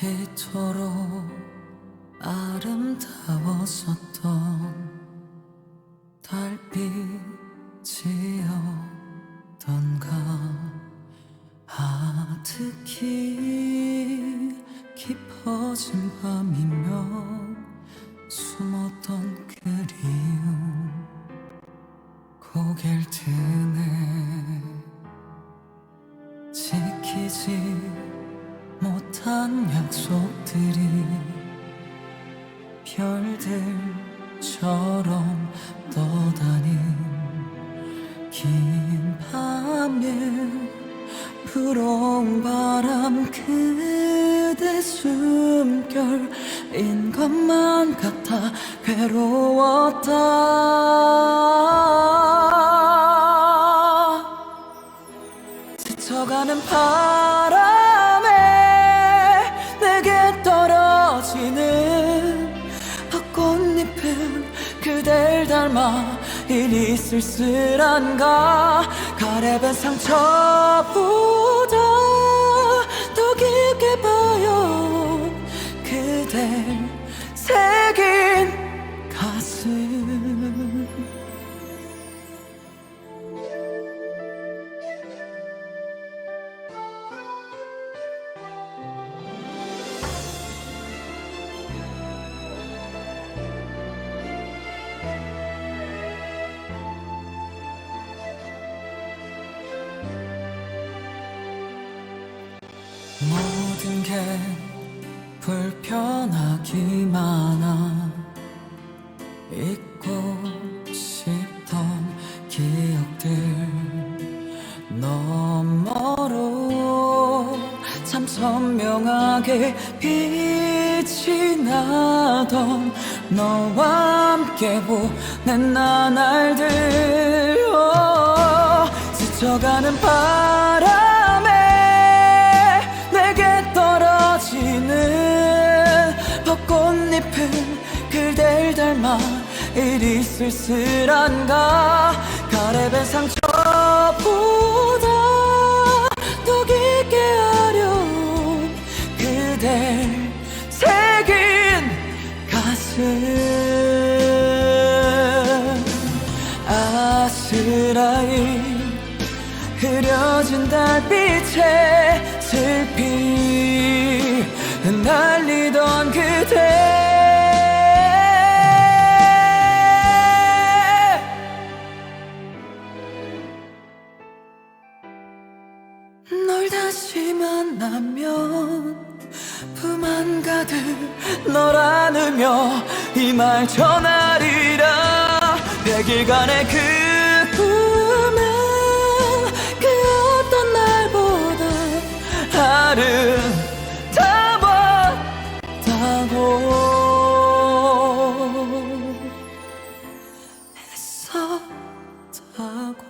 이토록 아름다웠었던 달빛이었던가. 아 특히 깊어진 밤이면 숨었던 그리움 고개를 드네 지키지 못한 약속들이 별들처럼 떠다닌 긴 밤에 불어온 바람 그대 숨결인 것만 같아 괴로웠다. 스쳐가는 바람 그댈 닮아 이리 쓸쓸한가. 가래변 상처보 모든 게 불편하기만 한 잊고 싶던 기억들 너머로 참 선명하게 빛이 나던 너와 함께 보낸 나날들 오, 스쳐가는 바람 이리 쓸쓸한가? 가래변 상처보다 더 깊게 어려운 그댈 새긴 가슴. 아스라이 흐려진 달빛에 슬피. 흩날리던 그대 다시 만나면 품안 가득 널 안으며 이 말 전하리라. 내 기간의 그 꿈은 그 어떤 날보다 아름다웠다고 했었다고.